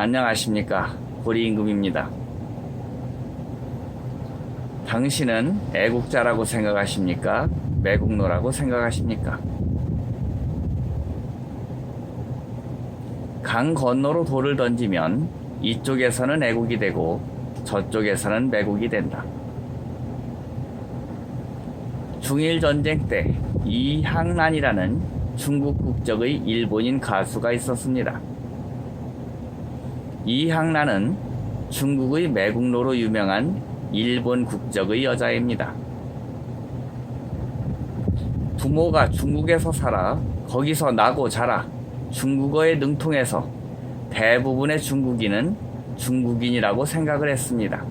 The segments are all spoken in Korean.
안녕하십니까. 고리임금입니다. 당신은 애국자라고 생각하십니까? 매국노라고 생각하십니까? 강 건너로 돌을 던지면 이쪽에서는 애국이 되고 저쪽에서는 매국이 된다. 중일 전쟁 때 이항란이라는 중국 국적의 일본인 가수가 있었습니다. 이 항란은 중국의 매국노로 유명한 일본 국적의 여자입니다. 부모가 중국에서 살아 거기서 나고 자라 중국어에 능통해서 대부분의 중국인은 중국인이라고 생각을 했습니다.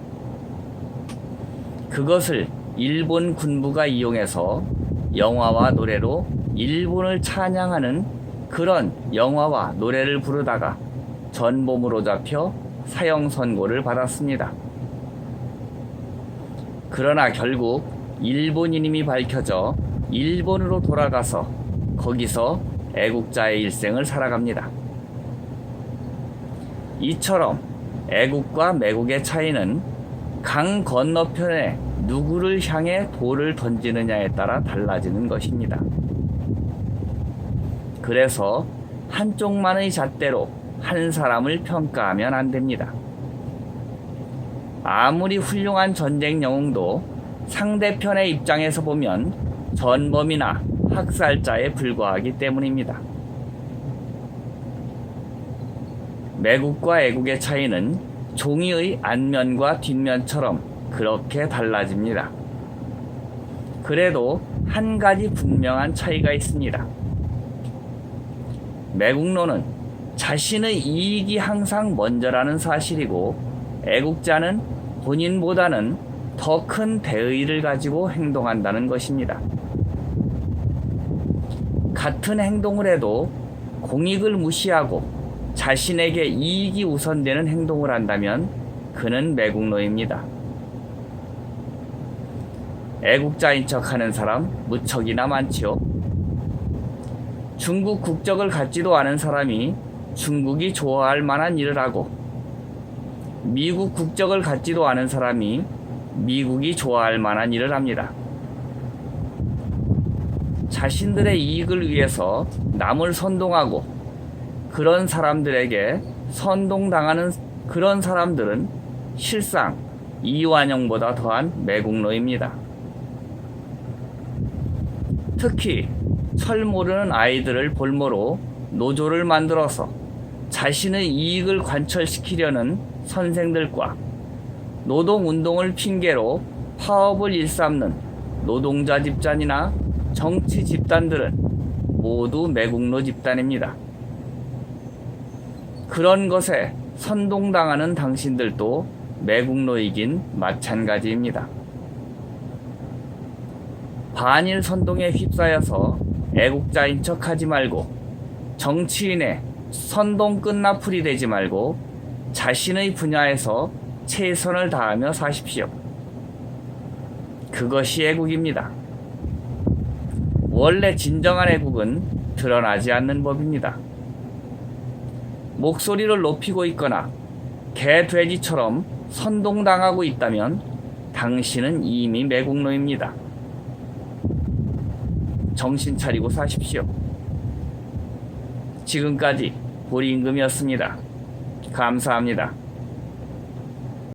그것을 일본 군부가 이용해서 영화와 노래로 일본을 찬양하는 그런 영화와 노래를 부르다가 전범으로 잡혀 사형 선고를 받았습니다. 그러나 결국 일본 인임이 밝혀져 일본으로 돌아가서 거기서 애국자의 일생을 살아갑니다. 이처럼 애국과 매국의 차이는 강 건너편에 누구를 향해 돌을 던지느냐에 따라 달라지는 것입니다. 그래서 한쪽만의 잣대로 한 사람을 평가하면 안 됩니다. 아무리 훌륭한 전쟁 영웅도 상대편의 입장에서 보면 전범이나 학살자에 불과하기 때문입니다. 매국과 애국의 차이는 종이의 앞면과 뒷면처럼 그렇게 달라집니다. 그래도 한 가지 분명한 차이가 있습니다. 매국노는 자신의 이익이 항상 먼저라는 사실이고 애국자는 본인보다는 더 큰 대의를 가지고 행동한다는 것입니다. 같은 행동을 해도 공익을 무시하고 자신에게 이익이 우선되는 행동을 한다면 그는 매국노입니다. 애국자인 척 하는 사람 무척이나 많지요. 중국 국적을 갖지도 않은 사람이 중국이 좋아할 만한 일을 하고 미국 국적을 갖지도 않은 사람이 미국이 좋아할 만한 일을 합니다. 자신들의 이익을 위해서 남을 선동하고 그런 사람들에게 선동당하는 그런 사람들은 실상 이완용보다 더한 매국노입니다. 특히 철 모르는 아이들을 볼모로 노조를 만들어서 자신의 이익을 관철시키려는 선생들과 노동운동을 핑계로 파업을 일삼는 노동자 집단이나 정치 집단들은 모두 매국노 집단입니다. 그런 것에 선동당하는 당신들도 매국노이긴 마찬가지입니다. 반일 선동에 휩싸여서 애국자인 척 하지 말고 정치인의 선동 끝나풀이 되지 말고 자신의 분야에서 최선을 다하며 사십시오. 그것이 애국입니다. 원래 진정한 애국은 드러나지 않는 법입니다. 목소리를 높이고 있거나 개 돼지처럼 선동당하고 있다면 당신은 이미 매국노입니다. 정신 차리고 사십시오. 지금까지 보리임금이었습니다. 감사합니다.